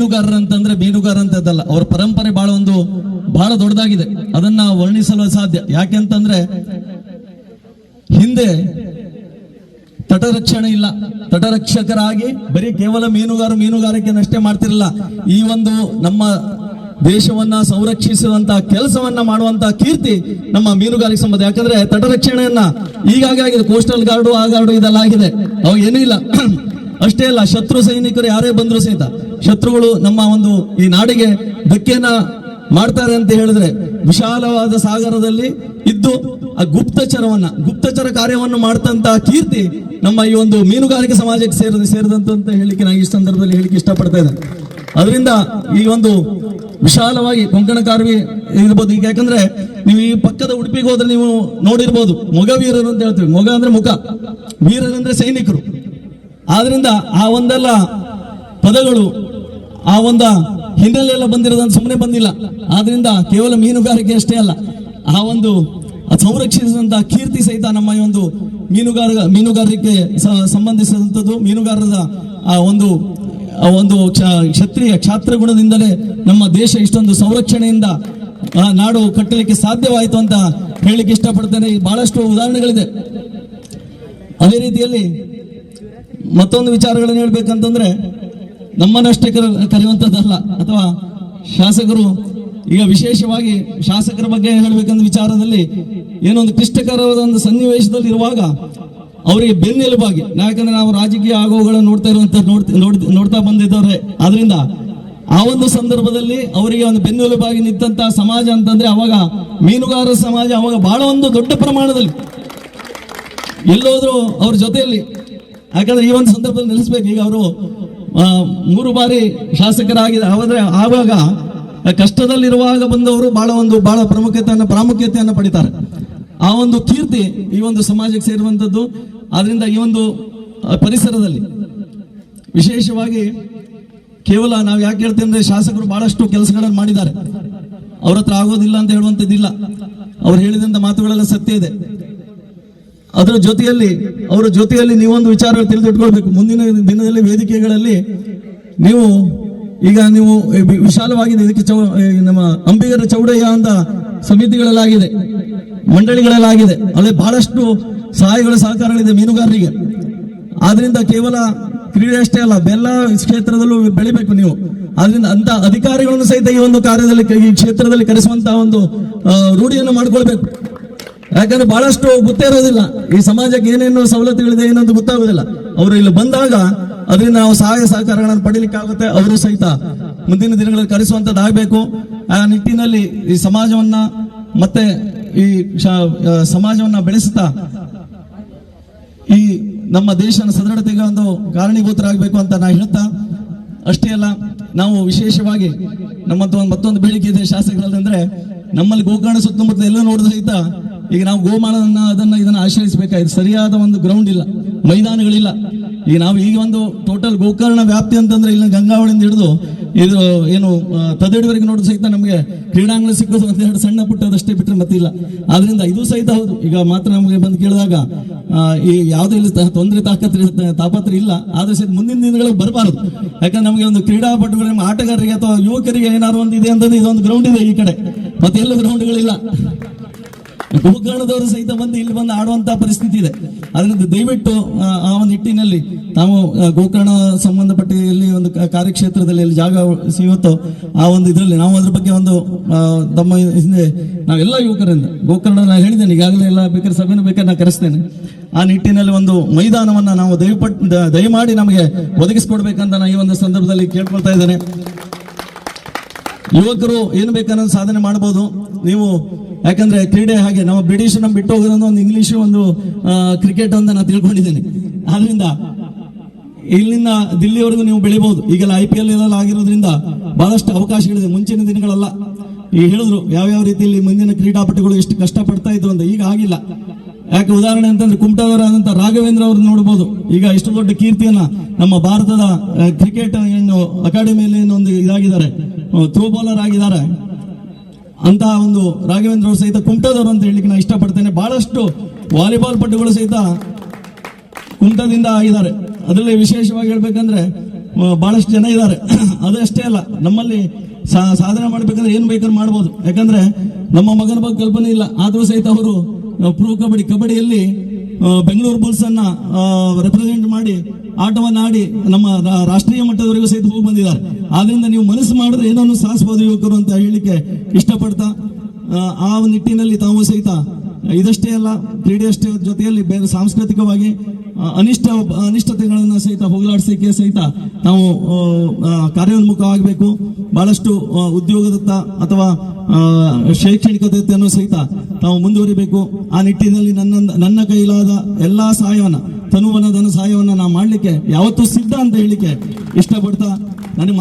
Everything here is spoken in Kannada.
ಮೀನುಗಾರರು ಅಂತಂದ್ರೆ ಮೀನುಗಾರ ಅಂತ ಇದ್ದಲ್ಲ ಅವರ ಪರಂಪರೆ ಬಹಳ ಒಂದು ಬಹಳ ದೊಡ್ಡದಾಗಿದೆ. ಅದನ್ನ ವರ್ಣಿಸಲು ಸಾಧ್ಯ ಯಾಕೆಂತಂದ್ರೆ ಹಿಂದೆ ತಟರಕ್ಷಣೆ ಇಲ್ಲ. ತಟರಕ್ಷಕರಾಗಿ ಬರೀ ಕೇವಲ ಮೀನುಗಾರ ಮೀನುಗಾರಿಕೆನಷ್ಟೇ ಮಾಡ್ತಿರಲ್ಲ. ಈ ಒಂದು ನಮ್ಮ ದೇಶವನ್ನ ಸಂರಕ್ಷಿಸುವಂತಹ ಕೆಲಸವನ್ನ ಮಾಡುವಂತಹ ಕೀರ್ತಿ ನಮ್ಮ ಮೀನುಗಾರಿಕೆ ಸಂಬಂಧ. ಯಾಕಂದ್ರೆ ತಟರಕ್ಷಣೆಯನ್ನ ಈಗಾಗಲೇ ಆಗಿದೆ. ಕೋಸ್ಟಲ್ ಗಾರ್ಡು ಆ ಗಾರ್ಡು ಇದೆಲ್ಲ ಆಗಿದೆ. ಅವಾಗ ಏನೂ ಇಲ್ಲ. ಅಷ್ಟೇ ಅಲ್ಲ, ಶತ್ರು ಸೈನಿಕರು ಯಾರೇ ಬಂದ್ರು ಸಹಿತ. ಶತ್ರುಗಳು ನಮ್ಮ ಒಂದು ಈ ನಾಡಿಗೆ ಧಕ್ಕೆಯನ್ನ ಮಾಡ್ತಾರೆ ಅಂತ ಹೇಳಿದ್ರೆ ವಿಶಾಲವಾದ ಸಾಗರದಲ್ಲಿ ಇದ್ದು ಆ ಗುಪ್ತಚರವನ್ನ, ಗುಪ್ತಚರ ಕಾರ್ಯವನ್ನು ಮಾಡ್ತಂತ ಕೀರ್ತಿ ನಮ್ಮ ಈ ಒಂದು ಮೀನುಗಾರಿಕೆ ಸಮಾಜಕ್ಕೆ ಸೇರಿದ, ಸೇರಿದಂತ ಹೇಳಿಕೆ ನಾನು ಈ ಸಂದರ್ಭದಲ್ಲಿ ಹೇಳಿಕೆ ಇಷ್ಟಪಡ್ತಾ ಇದ್ದೇನೆ. ಅದರಿಂದ ಈ ಒಂದು ವಿಶಾಲವಾಗಿ ಕೊಂಕಣ ಕಾರ್ವಿ ಇರ್ಬೋದು, ಈಗ ಯಾಕಂದ್ರೆ ನೀವು ಈ ಪಕ್ಕದ ಉಡುಪಿಗೆ ಹೋದ್ರೆ ನೀವು ನೋಡಿರ್ಬೋದು, ಮೊಗ ವೀರರು ಅಂತ ಹೇಳ್ತೀವಿ. ಮೊಗ ಅಂದ್ರೆ ಮುಖ ವೀರರಂದ್ರೆ ಸೈನಿಕರು. ಆದ್ರಿಂದ ಆ ಒಂದೆಲ್ಲ ಪದಗಳು ಆ ಒಂದು ಹಿನ್ನೆಲೆ ಎಲ್ಲ ಬಂದಿರೋದಂತ ಸುಮ್ಮನೆ ಬಂದಿಲ್ಲ. ಆದ್ರಿಂದ ಕೇವಲ ಮೀನುಗಾರಿಕೆ ಅಷ್ಟೇ ಅಲ್ಲ, ಆ ಒಂದು ಸಂರಕ್ಷಿಸಿದಂತಹ ಕೀರ್ತಿ ಸಹಿತ ನಮ್ಮ ಈ ಒಂದು ಮೀನುಗಾರ, ಮೀನುಗಾರಿಕೆ ಸಂಬಂಧಿಸಿದಂಥದ್ದು ಮೀನುಗಾರರ, ಆ ಒಂದು ಒಂದು ಕ್ಷ- ಕ್ಷತ್ರಿಯ ಕ್ಷಾತ್ರ ಗುಣದಿಂದಲೇ ನಮ್ಮ ದೇಶ ಇಷ್ಟೊಂದು ಸಂರಕ್ಷಣೆಯಿಂದ ನಾಡು ಕಟ್ಟಲಿಕ್ಕೆ ಸಾಧ್ಯವಾಯಿತು ಅಂತ ಹೇಳಿಕ್ಕೆ ಇಷ್ಟಪಡ್ತೇನೆ. ಬಹಳಷ್ಟು ಉದಾಹರಣೆಗಳಿದೆ. ಅದೇ ರೀತಿಯಲ್ಲಿ ಮತ್ತೊಂದು ವಿಚಾರಗಳನ್ನು ಹೇಳ್ಬೇಕಂತಂದ್ರೆ ನಮ್ಮನ್ನಷ್ಟೇ ಕರೆಯುವಂಥದ್ದಲ್ಲ ಅಥವಾ ಶಾಸಕರು ಈಗ ವಿಶೇಷವಾಗಿ ಶಾಸಕರ ಬಗ್ಗೆ ಹೇಳಬೇಕಂದ ವಿಚಾರದಲ್ಲಿ ಏನೊಂದು ಕ್ಲಿಷ್ಟಕರವಾದ ಒಂದು ಸನ್ನಿವೇಶದಲ್ಲಿ ಇರುವಾಗ ಅವರಿಗೆ ಬೆನ್ನೆಲುಬಾಗಿ ಯಾಕಂದ್ರೆ ನಾವು ರಾಜಕೀಯ ಆಗೋಗಳನ್ನು ನೋಡ್ತಾ ಇರುವಂತ ನೋಡ್ತಾ ಬಂದಿದ್ದವ್ರೆ ಆದ್ರಿಂದ ಆ ಒಂದು ಸಂದರ್ಭದಲ್ಲಿ ಅವರಿಗೆ ಒಂದು ಬೆನ್ನೆಲುಬಾಗಿ ನಿಂತಹ ಸಮಾಜ ಅಂತಂದ್ರೆ ಅವಾಗ ಮೀನುಗಾರ ಸಮಾಜ ಅವಾಗ ಬಹಳ ಒಂದು ದೊಡ್ಡ ಪ್ರಮಾಣದಲ್ಲಿ. ಎಲ್ಲೋದ್ರು ಅವ್ರ ಜೊತೆಯಲ್ಲಿ. ಯಾಕಂದ್ರೆ ಈ ಒಂದು ಸಂದರ್ಭದಲ್ಲಿ ನೆಲೆಸ್ಬೇಕು. ಈಗ ಅವರು ಮೂರು ಬಾರಿ ಶಾಸಕರಾಗಿದೆ ಆದ್ರೆ ಆವಾಗ ಕಷ್ಟದಲ್ಲಿರುವಾಗ ಬಂದವರು ಬಹಳ ಒಂದು, ಬಹಳ ಪ್ರಾಮುಖ್ಯತೆಯನ್ನು ಪ್ರಾಮುಖ್ಯತೆಯನ್ನು ಪಡಿತಾರೆ. ಆ ಒಂದು ಕೀರ್ತಿ ಈ ಒಂದು ಸಮಾಜಕ್ಕೆ ಸೇರುವಂಥದ್ದು. ಆದ್ರಿಂದ ಈ ಒಂದು ಪರಿಸರದಲ್ಲಿ ವಿಶೇಷವಾಗಿ ಕೇವಲ ನಾವು ಯಾಕೆ ಹೇಳ್ತೇವೆ ಅಂದ್ರೆ ಶಾಸಕರು ಬಹಳಷ್ಟು ಕೆಲಸಗಳನ್ನು ಮಾಡಿದ್ದಾರೆ. ಅವ್ರ ಹತ್ರ ಆಗೋದಿಲ್ಲ ಅಂತ ಹೇಳುವಂಥದ್ದಿಲ್ಲ. ಅವ್ರು ಹೇಳಿದಂತ ಮಾತುಗಳೆಲ್ಲ ಸತ್ಯ ಇದೆ. ಅದರ ಜೊತೆಯಲ್ಲಿ ಅವರ ಜೊತೆಯಲ್ಲಿ ನೀವೊಂದು ವಿಚಾರ ತಿಳಿದಿಟ್ಕೊಳ್ಬೇಕು ಮುಂದಿನ ದಿನದಲ್ಲಿ ವೇದಿಕೆಗಳಲ್ಲಿ ನೀವು ಈಗ ನೀವು ವಿಶಾಲವಾಗಿ ಇದಕ್ಕೆ ಚೌ ನಮ್ಮ ಅಂಬಿಗರ ಚೌಡಯ್ಯ ಅಂತ ಸಮಿತಿಗಳಲ್ಲಾಗಿದೆ, ಮಂಡಳಿಗಳಲ್ಲಾಗಿದೆ. ಅಲ್ಲಿ ಬಹಳಷ್ಟು ಸಹಾಯಗಳು ಸಹಕಾರಗಳಿದೆ ಮೀನುಗಾರರಿಗೆ. ಆದ್ರಿಂದ ಕೇವಲ ಕ್ರೀಡೆ ಅಷ್ಟೇ ಅಲ್ಲ, ಬೆಲ್ಲ ಕ್ಷೇತ್ರದಲ್ಲೂ ಬೆಳಿಬೇಕು ನೀವು. ಆದ್ರಿಂದ ಅಂತ ಅಧಿಕಾರಿಗಳನ್ನು ಸಹಿತ ಈ ಒಂದು ಕಾರ್ಯದಲ್ಲಿ ಈ ಕ್ಷೇತ್ರದಲ್ಲಿ ಕರೆಸುವಂತಹ ಒಂದು ರೂಢಿಯನ್ನು ಮಾಡ್ಕೊಳ್ಬೇಕು. ಯಾಕಂದ್ರೆ ಬಹಳಷ್ಟು ಗೊತ್ತೇ ಇರೋದಿಲ್ಲ. ಈ ಸಮಾಜಕ್ಕೆ ಏನೇನು ಸವಲತ್ತುಗಳಿದೆ ಏನಂತ ಗೊತ್ತಾಗೋದಿಲ್ಲ. ಅವರು ಇಲ್ಲಿ ಬಂದಾಗ ಅದರಿಂದ ನಾವು ಸಹಾಯ ಸಹಕಾರಗಳನ್ನು ಪಡೀಲಿಕ್ಕಾಗುತ್ತೆ ಅವರು ಸಹಿತ ಮುಂದಿನ ದಿನಗಳಲ್ಲಿ ಕರೆಸುವಂತದ್ದಾಗಬೇಕು ಆ ನಿಟ್ಟಿನಲ್ಲಿ ಈ ಸಮಾಜವನ್ನ ಮತ್ತೆ ಈ ಸಮಾಜವನ್ನ ಬೆಳೆಸುತ್ತಾ ಈ ನಮ್ಮ ದೇಶನ ಸದೃಢತೆಗೆ ಒಂದು ಕಾರಣೀಭೂತರಾಗಬೇಕು ಅಂತ ನಾ ಹೇಳ್ತಾ ಅಷ್ಟೇ ಅಲ್ಲ, ನಾವು ವಿಶೇಷವಾಗಿ ನಮ್ಮಂತ ಒಂದು ಮತ್ತೊಂದು ಬೇಡಿಕೆ ಇದೆ ಶಾಸಕರಲ್ಲಂದ್ರೆ, ನಮ್ಮಲ್ಲಿ ಗೋಕರ್ಣ ಸುತ್ತಮುತ್ತ ಎಲ್ಲ ನೋಡಿದ ಸಹಿತ ಈಗ ನಾವು ಗೋಮಾಳನ್ನ ಅದನ್ನ ಇದನ್ನ ಆಶ್ರಯಿಸಬೇಕಾಗಿದೆ ಸರಿಯಾದ ಒಂದು ಗ್ರೌಂಡ್ ಇಲ್ಲ. ಮೈದಾನಗಳಿಲ್ಲ. ಈಗ ನಾವು ಈಗ ಒಂದು ಟೋಟಲ್ ಗೋಕರ್ಣ ವ್ಯಾಪ್ತಿ ಅಂತಂದ್ರೆ ಇಲ್ಲಿ ಗಂಗಾವಳಿಯಿಂದ ಹಿಡಿದು ಇದು ಏನು ತದಡಿವರೆಗೆ ನೋಡಿದ ಸಹಿತ ನಮಗೆ ಕ್ರೀಡಾಂಗಣ ಸಿಕ್ಕೋದು ಎರಡು ಸಣ್ಣ ಪುಟ್ಟದಷ್ಟೇ ಬಿಟ್ಟರೆ ಮತ್ತೆ ಇಲ್ಲ ಆದ್ರಿಂದ ಇದು ಸಹಿತ ಹೌದು. ಈಗ ಮಾತ್ರ ನಮಗೆ ಬಂದು ಕೇಳಿದಾಗ ಈ ಯಾವುದೇ ಇಲ್ಲಿ ತೊಂದರೆ ತಾಕತ್ರಿ ತಾಪತ್ರ ಇಲ್ಲ. ಆದ್ರೆ ಸಹಿತ ಮುಂದಿನ ದಿನಗಳಿಗೆ ಬರಬಾರದು. ಯಾಕಂದ್ರೆ ನಮಗೆ ಒಂದು ಕ್ರೀಡಾಪಟುಗಳು ಆಟಗಾರರಿಗೆ ಅಥವಾ ಯುವಕರಿಗೆ ಏನಾದ್ರು ಒಂದು ಇದೆ ಅಂತಂದ್ರೆ ಇದೊಂದು ಗ್ರೌಂಡ್ ಇದೆ ಈ ಕಡೆ. ಮತ್ತೆ ಎಲ್ಲೂ ಗ್ರೌಂಡ್ಗಳಿಲ್ಲ ಗೋಕರ್ಣದವರು ಸಹಿತ ಬಂದು ಇಲ್ಲಿ ಬಂದು ಆಡುವಂತ ಪರಿಸ್ಥಿತಿ ಇದೆ. ಅದರಿಂದ ದಯವಿಟ್ಟು ಆ, ಒಂದು ನಿಟ್ಟಿನಲ್ಲಿ ತಾವು ಗೋಕರ್ಣ ಸಂಬಂಧಪಟ್ಟ ಎಲ್ಲಿ ಒಂದು ಕಾರ್ಯಕ್ಷೇತ್ರದಲ್ಲಿ ಎಲ್ಲಿ ಜಾಗ ಸಿಗುತ್ತೋ ಆ ಒಂದು ಇದರಲ್ಲಿ ನಾವು ಅದ್ರ ಬಗ್ಗೆ ಒಂದು ತಮ್ಮ ಹಿಂದೆ ನಾವೆಲ್ಲ ಯುವಕರಿಂದ ಗೋಕರ್ಣ ನಾನು ಹೇಳಿದ್ದೇನೆ ಈಗಾಗಲೇ ಎಲ್ಲ ಬೇಕಾದ್ರೆ ಸಭೆಯನ್ನು ಬೇಕಾದ್ರೆ ನಾನು ಕರೆಸ್ತೇನೆ. ಆ ನಿಟ್ಟಿನಲ್ಲಿ ಒಂದು ಮೈದಾನವನ್ನ ನಾವು ದಯಪಟ್ಟು ದಯಮಾಡಿ ನಮಗೆ ಒದಗಿಸ್ಕೊಡ್ಬೇಕಂತ ನಾನು ಈ ಒಂದು ಸಂದರ್ಭದಲ್ಲಿ ಕೇಳ್ಕೊಳ್ತಾ ಇದ್ದೇನೆ. ಯುವಕರು ಏನು ಬೇಕನ್ನೋ ಸಾಧನೆ ಮಾಡಬಹುದು ನೀವು ಯಾಕಂದ್ರೆ ಕ್ರೀಡೆ ಹಾಗೆ ನಾವು ಬ್ರಿಟಿಷ್ ನಮ್ಮ ಬಿಟ್ಟು ಹೋಗೋದೊಂದು ಒಂದು ಇಂಗ್ಲಿಷ್ ಒಂದು ಕ್ರಿಕೆಟ್ ಅಂತ ನಾನು ತಿಳ್ಕೊಂಡಿದ್ದೇನೆ. ಆದ್ರಿಂದ ಇಲ್ಲಿಂದ ದಿಲ್ಲಿವರೆಗೂ ನೀವು ಬೆಳಿಬಹುದು ಈಗೆಲ್ಲ ಐ ಪಿ ಎಲ್ ಎಲ್ಲ ಆಗಿರೋದ್ರಿಂದ ಬಹಳಷ್ಟು ಅವಕಾಶಗಳಿದೆ. ಮುಂಚಿನ ದಿನಗಳಲ್ಲ. ಈಗ ಹೇಳಿದ್ರು ಯಾವ್ಯಾವ ರೀತಿಯಲ್ಲಿ ಮುಂದಿನ ಕ್ರೀಡಾಪಟುಗಳು ಎಷ್ಟು ಕಷ್ಟಪಡ್ತಾ ಇದ್ರು ಅಂತ. ಈಗ ಆಗಿಲ್ಲ. ಯಾಕೆ ಉದಾಹರಣೆ ಅಂತಂದ್ರೆ ಕುಮಟಾದವರಾದಂತ ರಾಘವೇಂದ್ರ ಅವ್ರನ್ನ ನೋಡಬಹುದು ಈಗ ಇಷ್ಟು ದೊಡ್ಡ ಕೀರ್ತಿಯನ್ನ ನಮ್ಮ ಭಾರತದ ಕ್ರಿಕೆಟ್ ಏನು, ಅಕಾಡೆಮಿಯಲ್ಲಿ ಒಂದು ಇದಾಗಿದ್ದಾರೆ ಥ್ರೋ ಬೌಲರ್ ಆಗಿದ್ದಾರೆ. ಅಂತಹ ಒಂದು ರಾಘವೇಂದ್ರ ಅವರು ಸಹಿತ ಕುಮಟಾದವರು ಅಂತ ಹೇಳಿಕ್ಕೆ ನಾನು ಇಷ್ಟಪಡ್ತೇನೆ. ಬಹಳಷ್ಟು ವಾಲಿಬಾಲ್ ಪಟುಗಳು ಸಹಿತ ಕುಮಟದಿಂದ ಆಗಿದ್ದಾರೆ. ಅದರಲ್ಲಿ ವಿಶೇಷವಾಗಿ ಹೇಳ್ಬೇಕಂದ್ರೆ ಬಹಳಷ್ಟು ಜನ ಇದ್ದಾರೆ. ಅದಷ್ಟೇ ಅಲ್ಲ, ನಮ್ಮಲ್ಲಿ ಸಾಧನೆ ಮಾಡ್ಬೇಕಂದ್ರೆ ಏನ್ ಬೇಕಾದ್ರೂ ಮಾಡ್ಬೋದು. ಯಾಕಂದ್ರೆ ನಮ್ಮ ಮಗನ ಬಗ್ಗೆ ಕಲ್ಪನೆ ಇಲ್ಲ. ಆದ್ರೂ ಸಹಿತ ಅವರು ಪ್ರೋ ಕಬಡ್ಡಿ ಕಬಡ್ಡಿಯಲ್ಲಿ ಬೆಂಗಳೂರು ಬುಲ್ಸ್ ಅನ್ನ ರೆಪ್ರೆಸೆಂಟ್ ಮಾಡಿ ಆಟವನ್ನ ಆಡಿ ನಮ್ಮ ರಾಷ್ಟ್ರೀಯ ಮಟ್ಟದವರೆಗೂ ಸಹಿತ ಹೋಗಿ ಬಂದಿದ್ದಾರೆ. ಆದ್ರಿಂದ ನೀವು ಮನಸ್ಸು ಮಾಡಿದ್ರೆ ಏನನ್ನು ಸಾಧಿಸಬಹುದು ಯುವಕರು ಅಂತ ಹೇಳಲಿಕ್ಕೆ ಇಷ್ಟಪಡ್ತಾ ಆ, ನಿಟ್ಟಿನಲ್ಲಿ ತಾವು ಸಹಿತ ಇದಷ್ಟೇ ಅಲ್ಲ ಕ್ರೀಡೆಯಷ್ಟೇ ಜೊತೆಯಲ್ಲಿ ಬೇರೆ ಸಾಂಸ್ಕೃತಿಕವಾಗಿ ಅನಿಷ್ಟ, ಅನಿಷ್ಟತೆಗಳನ್ನು ಸಹಿತ ಹೋಗಲಾಡಿಸಲಿಕ್ಕೆ ಸಹಿತ ನಾವು ಕಾರ್ಯೋನ್ಮುಖವಾಗಬೇಕು. ಬಹಳಷ್ಟು ಉದ್ಯೋಗದತ್ತ ಅಥವಾ ಶೈಕ್ಷಣಿಕತೆಯನ್ನು ಸಹಿತ ತಾವು ಮುಂದುವರಿಬೇಕು. ಆ ನಿಟ್ಟಿನಲ್ಲಿ ನನ್ನ ನನ್ನ ಕೈಲಾದ ಎಲ್ಲಾ ಸಹಾಯವನ್ನು ತನುವನ ಧನ ಸಹಾಯವನ್ನ ನಾವು ಮಾಡಲಿಕ್ಕೆ ಯಾವತ್ತೂ ಸಿದ್ಧ ಅಂತ ಹೇಳಲಿಕ್ಕೆ ಇಷ್ಟಪಡ್ತಾ ನನಗೆ